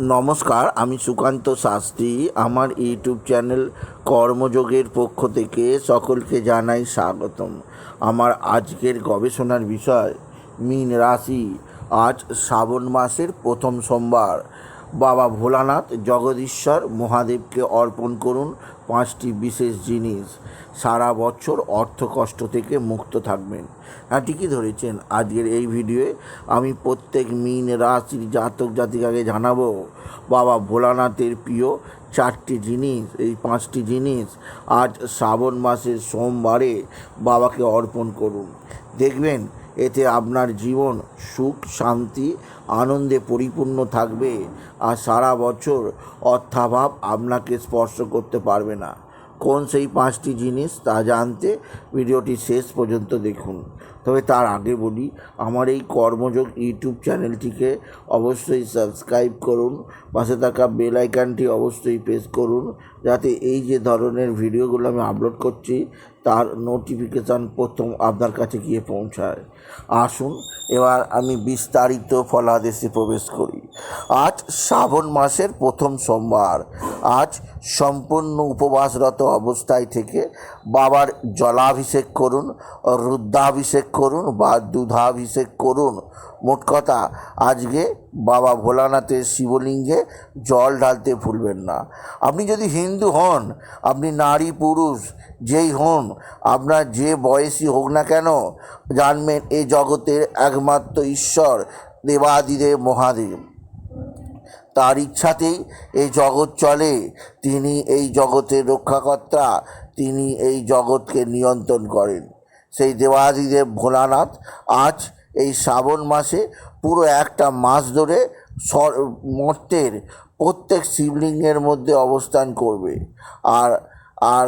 নমস্কার, আমি সুকান্ত শাস্ত্রী। আমার ইউটিউব চ্যানেল কর্মযোগের পক্ষ থেকে সকলকে জানাই স্বাগতম। আমার আজকের গবেষণার বিষয়, মীন রাশি। আজ শ্রাবণ মাসের প্রথম সোমবার। বাবা ভোলানাথ, জগদীশ্বর, মহাদেবকে অর্পণ করুন। পাঁচটি বিশেষ জিনিস সারা বছর অর্থকষ্ট থেকে মুক্ত থাকবেন। হ্যাঁ ঠিকই ধরেছেন? আজকের এই ভিডিওয়ে আমি প্রত্যেক মিন রাশির জাতক জাতিকাকে জানাব, বাবা ভোলানাথের প্রিয় চারটি জিনিস, এই পাঁচটি জিনিস আজ শ্রাবণ মাসের সোমবারে বাবাকে অর্পণ করুন। দেখবেন এতে আপনার জীবন সুখ, শান্তি, আনন্দে পরিপূর্ণ থাকবে আর সারা বছর অর্থাভাব আপনাকে স্পর্শ করতে পারবে না। কোন সেই পাঁচটি জিনিস তা জানতে ভিডিওটি শেষ পর্যন্ত দেখুন। তবে তার আগে বলি, আমার এই কর্মযোগ ইউটিউব চ্যানেলটিকে অবশ্যই সাবস্ক্রাইব করুন, পাশে থাকা বেল আইকনটি অবশ্যই প্রেস করুন, যাতে এই যে ধরনের ভিডিওগুলো আমি আপলোড করছি, তার নোটিফিকেশান প্রথম আপনার কাছে গিয়ে পৌঁছায়। আসুন, এবার আমি বিস্তারিত ফলাদেশে প্রবেশ করি। আজ শ্রাবণ মাসের প্রথম সোমবার। আজ সম্পূর্ণ উপবাসরত অবস্থায় থেকে বাবার জলাভিষেক করুন, রুদ্রাভিষেক করুন বা দুধাভিষেক করুন। মোট কথা, আজকে বাবা ভোলানাথের শিবলিঙ্গে জল ঢালতে ভুলবেন না। আপনি যদি হিন্দু হন, আপনি নারী পুরুষ, যেই হন, আপনার যে বয়সী হোক না কেন, জানবেন এ জগতের একমাত্র ঈশ্বর দেবাদিদেব মহাদেব। তার ইচ্ছাতেই এই জগৎ চলে। তিনি এই জগতের রক্ষাকর্তা, তিনি এই জগৎকে নিয়ন্ত্রণ করেন। সেই দেবাদিদেব ভোলানাথ আজ এই শ্রাবণ মাসে পুরো একটা মাস ধরে মর্তের প্রত্যেক শিবলিঙ্গের মধ্যে অবস্থান করবে। আর আর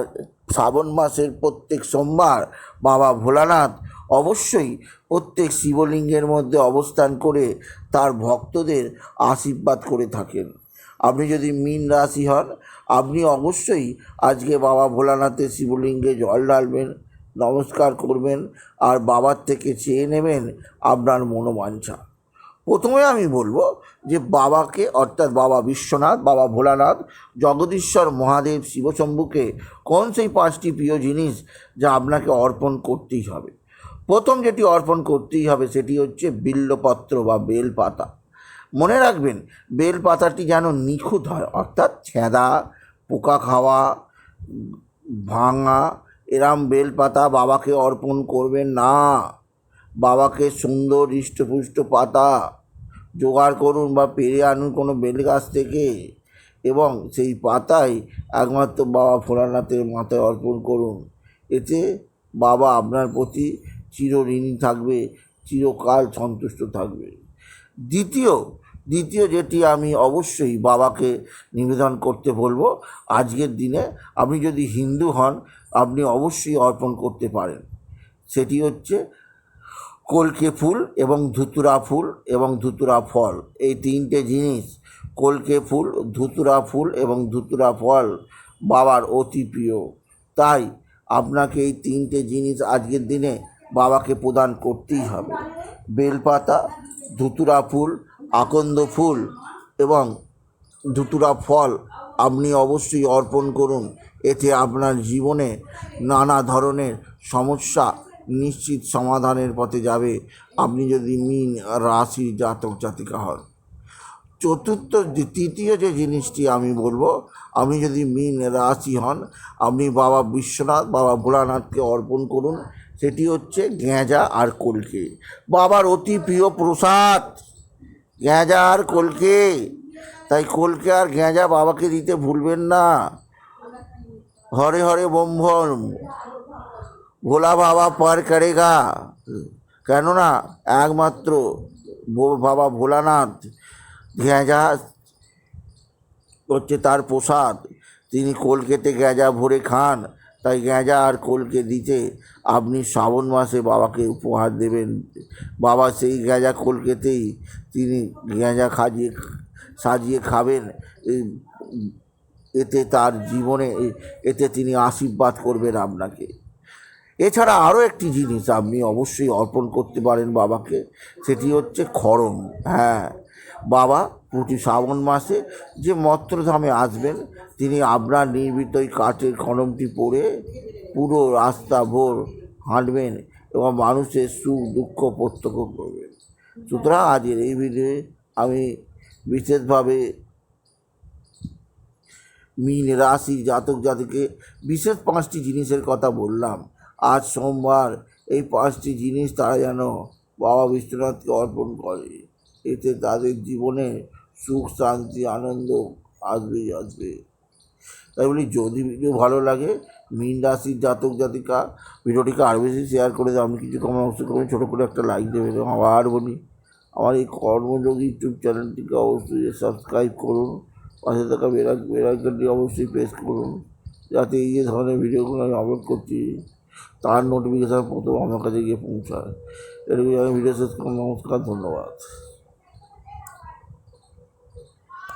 শ্রাবণ মাসের প্রত্যেক সোমবার বাবা ভোলানাথ অবশ্যই প্রত্যেক শিবলিঙ্গের মধ্যে অবস্থান করে তার ভক্তদের আশীর্বাদ করে থাকেন। আপনি যদি মীন রাশি হন, আপনি অবশ্যই আজকে বাবা ভোলানাথের শিবলিঙ্গে জল ঢালবেন, নমস্কার করবেন আর বাবার থেকে চেয়ে নেবেন আপনার মনোবাঞ্ছা। প্রথমে আমি বলব যে বাবাকে, অর্থাৎ বাবা বিশ্বনাথ, বাবা ভোলানাথ, জগদীশ্বর মহাদেব শিবশম্ভুকে কোন সেই পাঁচটি প্রিয় জিনিস যা আপনাকে অর্পণ করতেই হবে? প্রথম যেটি অর্পণ করতেই হবে সেটি হচ্ছে বিল্লপত্র বা বেলপাতা। মনে রাখবেন, বেলপাতাটি যেন নিখুঁত হয়, অর্থাৎ ছেঁদা পোকা খাওয়া, ভাঙা, এরাম বেলপাতা বাবাকে অর্পণ করবেন না। বাবাকে সুন্দর হৃষ্টপুষ্ট পাতা জোগাড় করুন বা পেরে আনুন কোনো বেল গাছ থেকে এবং সেই পাতায় একমাত্র বাবা ভোলানাথের মাথায় অর্পণ করুন। এতে বাবা আপনার প্রতি চিরঋণী থাকবে, চিরকাল সন্তুষ্ট থাকবে। দ্বিতীয় দ্বিতীয় যেটি আমি অবশ্যই বাবাকে নিবেদন করতে বলব, আজকের দিনে আপনি যদি হিন্দু হন, আপনি অবশ্যই অর্পণ করতে পারেন। সেটি হচ্ছে কলকে ফুল এবং ধুতুরা ফুল এবং ধুতুরা ফল। এই তিনটে জিনিস, কলকে ফুল, ধুতুরা ফুল এবং ধুতুরা ফল বাবার অতি প্রিয়। তাই আপনাকে এই তিনটে জিনিস আজকের দিনে বাবাকে প্রদান করতেই হবে। বেলপাতা, ধুতুরা ফুল, আকন্দ ফুল এবং ধুতুরা ফল আপনি অবশ্যই অর্পণ করুন। এতে আপনার জীবনে নানা ধরনের সমস্যা নিশ্চিত সমাধানের পথে যাবে। আপনি যদি মিন রাশির জাতক জাতিকা হন। চতুর্থ তৃতীয় যে জিনিসটি আমি বলব আপনি যদি মিন রাশি হন আপনি বাবা বিশ্বনাথ, বাবা ভোলানাথকে অর্পণ করুন, সেটি হচ্ছে গেঁজা আর কলকে। বাবার অতি প্রিয় প্রসাদ গেঁজা আর কলকে। তাই কলকে আর গেঁজা বাবাকে দিতে ভুলবেন না। হরে হরে বম ভোলা বাবা পার করেগা। কেননা, একমাত্র বাবা ভোলানাথ গেঁজা হচ্ছে তার প্রসাদ। তিনি কলকেতে গেঁজা ভরে খান, তাই গেঁজা আর কলকে দিতে আপনি শ্রাবণ মাসে বাবাকে উপহার দেবেন। বাবা সেই গেঁজা কলকেতেই তিনি গেঁজা খাজিয়ে, সাজিয়ে খাবেন। এতে তার জীবনে, এতে তিনি আশীর্বাদ করবেন আপনাকে। এছাড়া আরও একটি জিনিস আপনি অবশ্যই অর্পণ করতে পারেন বাবাকে, সেটি হচ্ছে খড়ম হ্যাঁ বাবা প্রতি শ্রাবণ মাসে যে মত্রধামে আসবেন, তিনি আপনার নির্মিত ওই কাঠের খনমটি পরে পুরো রাস্তা ভোর হাঁটবেন এবং মানুষের সুখ দুঃখ প্রত্যক্ষ করবেন। সুতরাং আজকের এই ভিডিওয়ে আমি বিশেষভাবে মীন রাশি জাতক জাতিকে বিশেষ পাঁচটি জিনিসের কথা বললাম। আজ সোমবার এই পাঁচটি জিনিস তারা যেন বাবা বিশ্বনাথকে অর্পণ করে। এতে তাদের জীবনে সুখ, শান্তি, আনন্দ আসবেই আসবে। তাই বলি, যদি ভিডিও ভালো লাগে, মীন রাশির জাতক জাতিকা, ভিডিওটিকে আরও বেশি শেয়ার করে দাও। আমি কিছু কমেন্ট অবশ্যই করে ছোটো করে একটা লাইক দেবে। এবং আবার বলি, আমার এই কর্মযোগী ইউটিউব চ্যানেলটিকে অবশ্যই সাবস্ক্রাইব করুন। পাশে থাকা বেলা বেলাইকনটি অবশ্যই প্রেস করুন। যাতে এই যে ধরনের ভিডিওগুলো আমি আপলোড করছি, তার নোটিফিকেশান প্রথম আমার কাছে গিয়ে পৌঁছায়। এরকম আমি ভিডিও শেষ করুন নমস্কার, ধন্যবাদ।